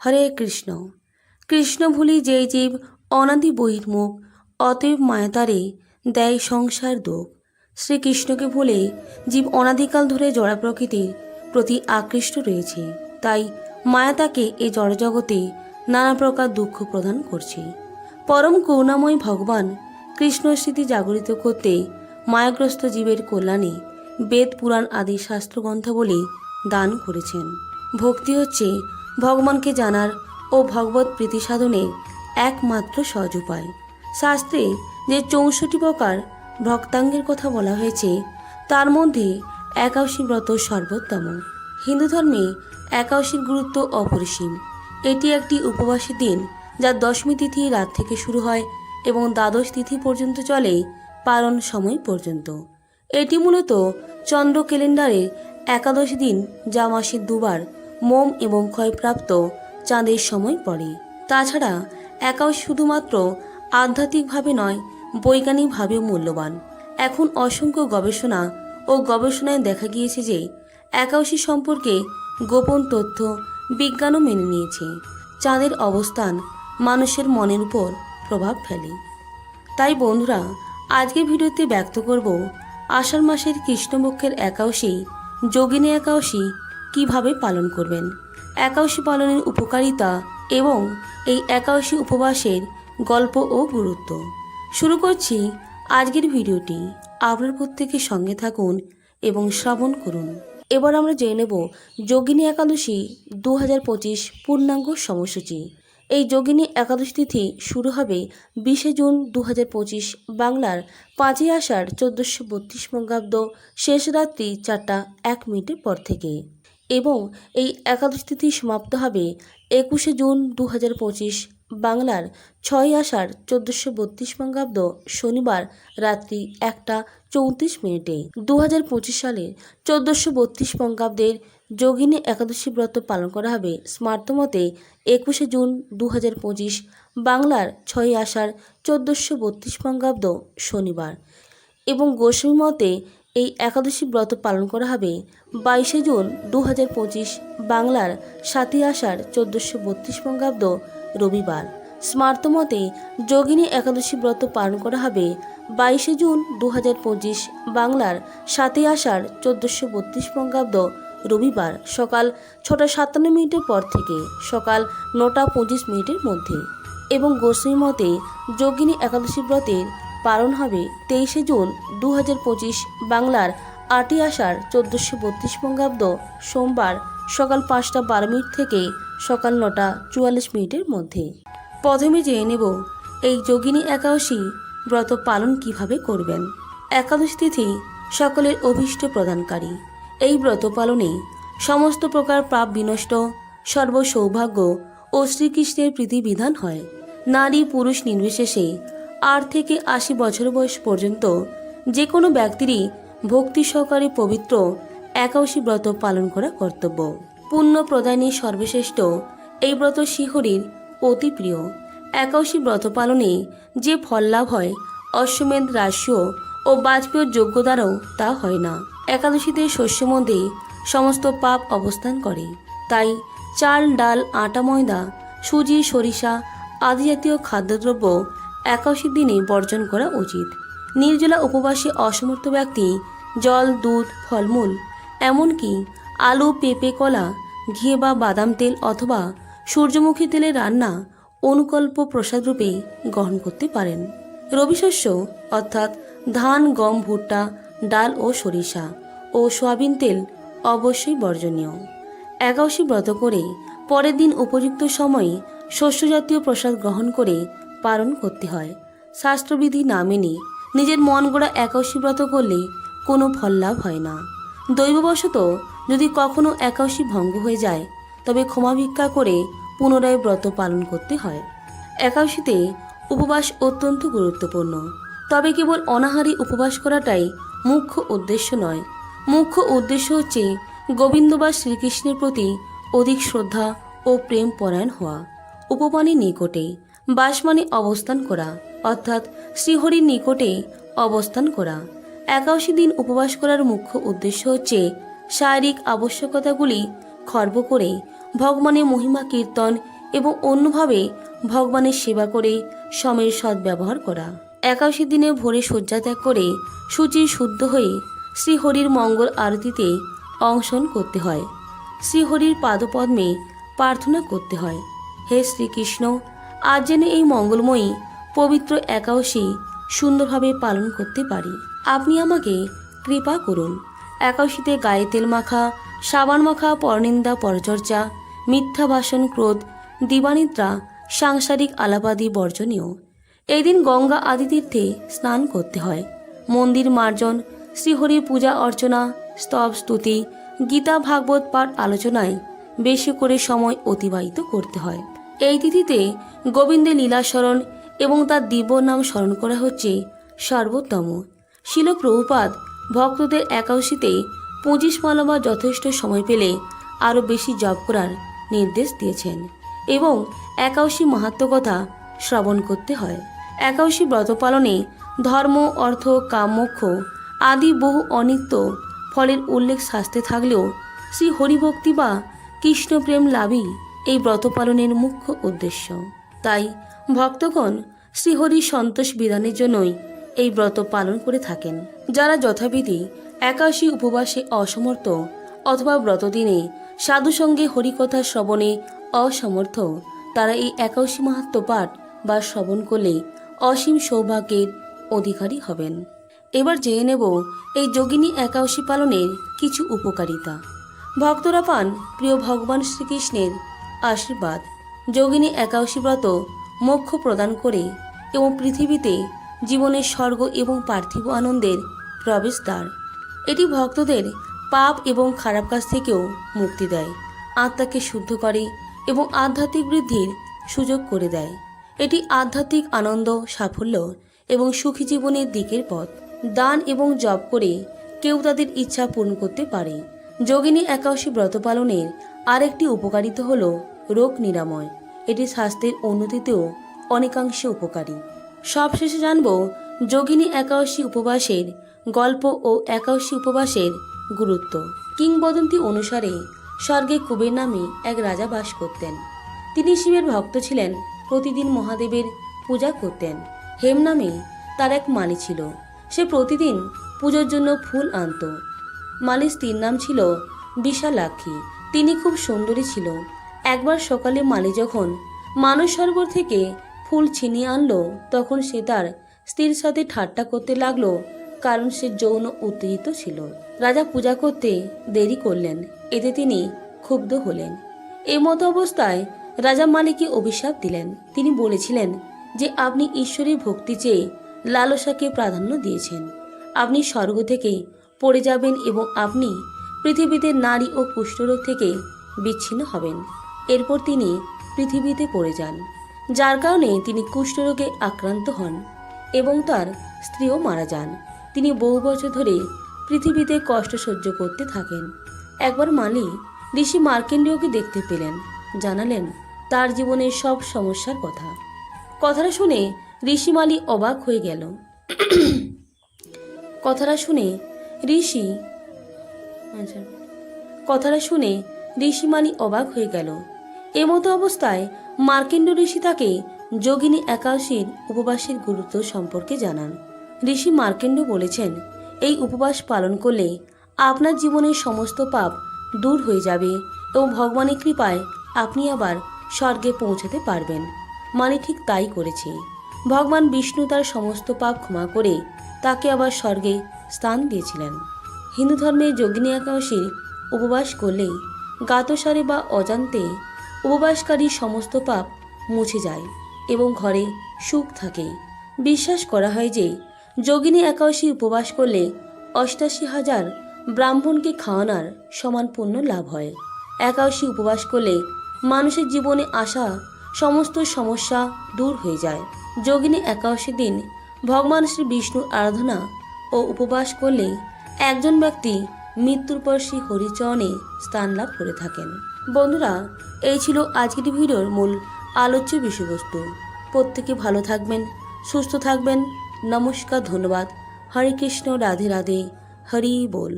হরে কৃষ্ণ। কৃষ্ণ ভুলি যেই জীব অনাদি বহির্মুখ, অতএব মায়াতারে দেয় সংসার দোষ শ্রীকৃষ্ণকে ভুলে জীব অনাদিকাল ধরে জড়া প্রকৃতির প্রতি আকৃষ্ট রয়েছে, তাই মায়া তাকে এই জড়জগতে নানা প্রকার দুঃখ প্রদান করছে। পরম করুণাময় ভগবান কৃষ্ণ স্মৃতি জাগরিত করতে মায়াগ্রস্ত জীবের কল্যাণে বেদ পুরাণ আদি শাস্ত্রগ্রন্থাবলী দান করেছেন। ভক্তি হচ্ছে ভগবানকে জানার ও ভগবত প্রীতি সাধনের একমাত্র সহজ উপায়। শাস্ত্রে যে চৌষট্টি প্রকার ভক্তাঙ্গের কথা বলা হয়েছে, তার মধ্যে একাশী ব্রত সর্বোত্তম। হিন্দু ধর্মে একাশীর গুরুত্ব অপরিসীম। এটি একটি উপবাসী দিন যা দশমী তিথি রাত থেকে শুরু হয় এবং দ্বাদশ তিথি পর্যন্ত চলে পালন সময় পর্যন্ত। এটি মূলত চন্দ্র ক্যালেন্ডারে একাদশ দিন যা মাসে দুবার মোম এবং ক্ষয়প্রাপ্ত চাঁদের সময় পড়ে। তাছাড়া একাদশ শুধুমাত্র আধ্যাত্মিকভাবে নয় বৈজ্ঞানিকভাবেও মূল্যবান। এখন অসংখ্য গবেষণা ও গবেষণায় দেখা গিয়েছে যে একাদশী সম্পর্কে গোপন তথ্য বিজ্ঞানও মেনে নিয়েছে। চাঁদের অবস্থান মানুষের মনের উপর প্রভাব ফেলে। তাই বন্ধুরা, আজকের ভিডিওতে ব্যক্ত করব আষাঢ় মাসের কৃষ্ণপক্ষের একাদশী, যোগিনী একাদশী কীভাবে পালন করবেন? একাদশী পালনের উপকারিতা এবং এই একাদশী উপবাসের গল্প ও গুরুত্ব। শুরু করছি আজকের ভিডিওটি। আপনার প্রত্যেকের সঙ্গে থাকুন এবং শ্রবণ করুন। এবার আমরা জেনে নেব যোগিনী একাদশী দু হাজার পঁচিশ পূর্ণাঙ্গ সময়সূচি। এই যোগিনী একাদশী তিথি শুরু হবে বিশে জুন দু হাজার পঁচিশ বাংলার পাঁচই আষাঢ় চোদ্দোশো বত্রিশ বঙ্গাব্দ শেষ রাত্রি চারটা এক মিনিটের পর থেকে। এবং এই একাদশ তিথি সমাপ্ত হবে একুশে জুন দু হাজার পঁচিশ বাংলার ছয় আষাঢ় চোদ্দোশো বত্রিশ বঙ্গাব্দ শনিবার রাত্রি একটা চৌত্রিশ মিনিটে। দু হাজার পঁচিশ সালে চোদ্দোশো বত্রিশ বঙ্গাব্দের যোগিনী একাদশী ব্রত পালন করা হবে। স্মার্তমতে একুশে জুন দু হাজার পঁচিশ বাংলার ছয় আষাঢ় চোদ্দোশো বত্রিশ বঙ্গাব্দ শনিবার এবং গোস্বামী মতে এই একাদশী ব্রত পালন করা হবে। বাইশে জুন দু হাজার পঁচিশ বাংলার সাতই আষাঢ় চোদ্দোশো বত্রিশ বঙ্গাব্দ রবিবার। স্মার্ত মতে যোগিনী একাদশী ব্রত পালন করা হবে বাইশে জুন দু হাজার পঁচিশ বাংলার সাতই আষাঢ় চোদ্দোশো বত্রিশ বঙ্গাব্দ রবিবার সকাল ছটা সাতান্ন মিনিটের পর থেকে সকাল নটা পঁচিশ মিনিটের মধ্যে। এবং গোস্বামী মতে যোগিনী একাদশী ব্রতের পালন হবে তেইশে জুন দু হাজার পঁচিশ বাংলার আটই আষাঢ় চোদ্দোশো বত্রিশ বঙ্গাব্দ সোমবার সকাল পাঁচটা বারো মিনিট থেকে সকাল নটা চুয়াল্লিশ মিনিটের মধ্যে। প্রথমে জেনে নেব, এই যোগিনী একাদশী ব্রত পালন কীভাবে করবেন? একাদশী তিথি সকলের অভীষ্ট প্রদানকারী। এই ব্রত পালনে সমস্ত প্রকার পাপ বিনষ্ট, সর্বসৌভাগ্য ও শ্রীকৃষ্ণের প্রীতিবিধান হয়। নারী পুরুষ নির্বিশেষে আট থেকে আশি বছর বয়স পর্যন্ত যে কোনো ব্যক্তিরই ভক্তি সহকারে পবিত্র একাদশী ব্রত পালন করা কর্তব্য। পুণ্য প্রদানী সর্বশ্রেষ্ঠ এই ব্রত শিহরির অতি প্রিয়। একাদশী ব্রত পালনে যে ফল লাভ হয়, অশ্বমেধ রাশিও ও বাজপেয় যোগ্য দ্বারাও তা হয় না। একাদশীতে শস্য মধ্যে সমস্ত পাপ অবস্থান করে। তাই চাল, ডাল, আটা, ময়দা, সুজি, সরিষা আদি জাতীয় খাদ্যদ্রব্য একাদশীর দিনে বর্জন করা উচিত। নির্জলা উপবাসে অসমর্থ ব্যক্তি জল, দুধ, ফলমূল, এমনকি আলু, পেঁপে, কলা ঘি বা বাদাম তেল অথবা সূর্যমুখী তেলের রান্না অনুকল্প প্রসাদ রূপে গ্রহণ করতে পারেন। রবিশস্য অর্থাৎ ধান, গম, ভুট্টা, ডাল ও সরিষা ও সয়াবিন তেল অবশ্যই বর্জনীয়। একাদশী ব্রত করে পরের দিন উপযুক্ত সময়ে শস্যজাতীয় প্রসাদ গ্রহণ করে পালন করতে হয়। শাস্ত্রবিধি না মেনে নিজের মন গোড়া একাদশী ব্রত করলে কোনো ফল লাভ হয় না। দৈববশত যদি কখনো একাদশী ভঙ্গ হয়ে যায়, তবে ক্ষমা ভিক্ষা করে পুনরায় ব্রত পালন করতে হয়। একাদশীতে উপবাস অত্যন্ত গুরুত্বপূর্ণ। তবে কেবল অনাহারী উপবাস করাটাই মুখ্য উদ্দেশ্য নয়। মুখ্য উদ্দেশ্য হচ্ছে গোবিন্দ বা শ্রীকৃষ্ণের প্রতি অধিক শ্রদ্ধা ও প্রেম পরায়ণ হওয়া। উপমানের নিকটে বাসমানে অবস্থান করা, অর্থাৎ শ্রীহরির নিকটে অবস্থান করা। একাশি দিন উপবাস করার মুখ্য উদ্দেশ্য হচ্ছে শারীরিক আবশ্যকতাগুলি খর্ব করে, ভগবানের মহিমা কীর্তন এবং অন্যভাবে ভগবানের সেবা করে সময়ের সদ্ব্যবহার করা। একাশি দিনে ভোরে শয্যা ত্যাগ করে সূচি শুদ্ধ হয়ে শ্রীহরির মঙ্গল আরতিতে অংশগ্রহণ করতে হয়। শ্রীহরির পাদপদ্মে প্রার্থনা করতে হয়। হে শ্রীকৃষ্ণ আজ যেন এই মঙ্গলময়ী, পবিত্র একাদশী সুন্দরভাবে পালন করতে পারি। আপনি আমাকে কৃপা করুন। একাদশীতে গায়ে তেল মাখা, সাবান মাখা, পরনিন্দা, পরচর্চা, মিথ্যা ভাষণ, ক্রোধ, দিবানিদ্রা, সাংসারিক আলাপাদি বর্জনীয়। এই দিন গঙ্গা আদি তীর্থে স্নান করতে হয়। মন্দির মার্জন, শ্রীহরি পূজা অর্চনা, স্তব স্তুতি, গীতা ভাগবত পাঠ আলোচনায় বেশি করে সময় অতিবাহিত করতে হয়। এই তিথিতে গোবিন্দের লীলাস্মরণ এবং তার দিব্য নাম স্মরণ করা হচ্ছে সর্বোত্তম। শিল প্রভুপাদ ভক্তদের একাদশীতে পঁচিশ মালা বা যথেষ্ট সময় পেলে আরও বেশি জপ করার নির্দেশ দিয়েছেন এবং একাদশী মাহাত্ম কথা শ্রবণ করতে হয়। একাদশী ব্রত পালনে ধর্ম, অর্থ, কাম, মোক্ষ আদি বহু অনিত্য ফলের উল্লেখ শাস্তে থাকলেও শ্রী হরিভক্তি বা কৃষ্ণপ্রেম লাভই এই ব্রত পালনের মুখ্য উদ্দেশ্য। তাই ভক্তগণ শ্রীহরির সন্তোষ বিধানের জন্যই এই ব্রত পালন করে থাকেন। যারা যথাবিধি একাশী উপবাসে অসমর্থ অথবা ব্রতদিনে সাধুসঙ্গে হরিকথা শ্রবণে অসমর্থ, তারা এই একাশী মাহাত্ম পাঠ বা শ্রবণ করলে অসীম সৌভাগ্যের অধিকারী হবেন। এবার জেনে নেব এই যোগিনী একাদশী পালনের কিছু উপকারিতা। ভক্তরা পান প্রিয় ভগবান শ্রীকৃষ্ণের আশীর্বাদ। যোগিনী একাদশী ব্রত মোক্ষ প্রদান করে এবং পৃথিবীতে জীবনের স্বর্গ এবং পার্থিব আনন্দের প্রবেশদ্বার। এটি ভক্তদের পাপ এবং খারাপ কাজ থেকেও মুক্তি দেয়, আত্মাকে শুদ্ধ করে এবং আধ্যাত্মিক বৃদ্ধির সুযোগ করে দেয়। এটি আধ্যাত্মিক আনন্দ, সাফল্য এবং সুখী জীবনের দিকের পথ। দান এবং জপ করে কেউ তাদের ইচ্ছা পূরণ করতে পারে। যোগিনী একাদশী ব্রত পালনের আরেকটি উপকারিতা হল রোগ নিরাময়। এটি স্বাস্থ্যের উন্নতিতেও অনেকাংশে উপকারী। সবশেষে জানব যোগিনী একাদশী উপবাসের গল্প ও একাদশী উপবাসের গুরুত্ব। কিংবদন্তি অনুসারে স্বর্গে কুবের নামে এক রাজা বাস করতেন। তিনি শিবের ভক্ত ছিলেন, প্রতিদিন মহাদেবের পূজা করতেন। হেম নামে তার এক মালি ছিল। সে প্রতিদিন পুজোর জন্য ফুল আনত। মালির স্ত্রীর নাম ছিল বিশালাক্ষী। তিনি খুব সুন্দরী ছিল। একবার সকালে মালি যখন মানস সরোবর থেকে ফুল ছিনিয়ে আনলো, তখন সে তার স্ত্রীর সাথে ঠাট্টা করতে লাগল, কারণ সে যৌন উত্তেজিত ছিল। রাজা পূজা করতে দেরি করলেন, এতে তিনি ক্ষুব্ধ হলেন। এই মতো অবস্থায় রাজা মালিককে অভিশাপ দিলেন। তিনি বলেছিলেন যে, আপনি ঈশ্বরের ভক্তি চেয়ে লালসাকে প্রাধান্য দিয়েছেন। আপনি স্বর্গ থেকে পড়ে যাবেন এবং আপনি পৃথিবীতে নারী ও কুষ্ঠরোগ থেকে বিচ্ছিন্ন হবেন। এরপর তিনি পৃথিবীতে পড়ে যান, যার কারণে তিনি কুষ্ঠরোগে আক্রান্ত হন এবং তার স্ত্রীও মারা যান। তিনি বহু বছর ধরে পৃথিবীতে কষ্ট সহ্য করতে থাকেন। একবার মালি ঋষি মার্কেন্ডীয়কে দেখতে পেলেন, জানালেন তার জীবনের সব সমস্যার কথা। কথাটা শুনে ঋষি মালি অবাক হয়ে গেল। কথাটা শুনে ঋষি। আচ্ছা। কথাটা শুনে ঋষিমানি অবাক হয়ে গেল। এমতো অবস্থায় মার্কেন্ড ঋষি তাকে যোগিনী একাদশীর উপবাসের গুরুত্ব সম্পর্কে জানান। ঋষি মার্কেন্ড বলেছেন এই উপবাস পালন করলে আপনার জীবনের সমস্ত পাপ দূর হয়ে যাবে এবং ভগবানের কৃপায় আপনি আবার স্বর্গে পৌঁছাতে পারবেন। মানে ঠিক তাই করেছে। ভগবান বিষ্ণু তার সমস্ত পাপ ক্ষমা করে তাকে আবার স্বর্গে স্থান দিয়েছিলেন। হিন্দু ধর্মে যোগিনী একাদশীর উপবাস করলে গাতসারে বা অজান্তে উপবাসকারী সমস্ত পাপ মুছে যায় এবং ঘরে সুখ থাকে। বিশ্বাস করা হয় যে যোগিনী একাদশী উপবাস করলে অষ্টাশি হাজার ব্রাহ্মণকে খাওয়ানোর সমান পুণ্য লাভ হয়। একাদশী উপবাস করলে মানুষের জীবনে আসা সমস্ত সমস্যা দূর হয়ে যায়। যোগিনী একাদশী দিন ভগবান শ্রী বিষ্ণুর আরাধনা ও উপবাস করলে একজন ব্যক্তি মৃত্যুর পর শ্রী হরিচরণে স্থান লাভ করে থাকেন। বন্ধুরা, এই ছিল আজকের ভিডিওর মূল আলোচ্য বিষয়বস্তু। প্রত্যেকে ভালো থাকবেন, সুস্থ থাকবেন। নমস্কার, ধন্যবাদ। হরে কৃষ্ণ, রাধে রাধে, হরি বল।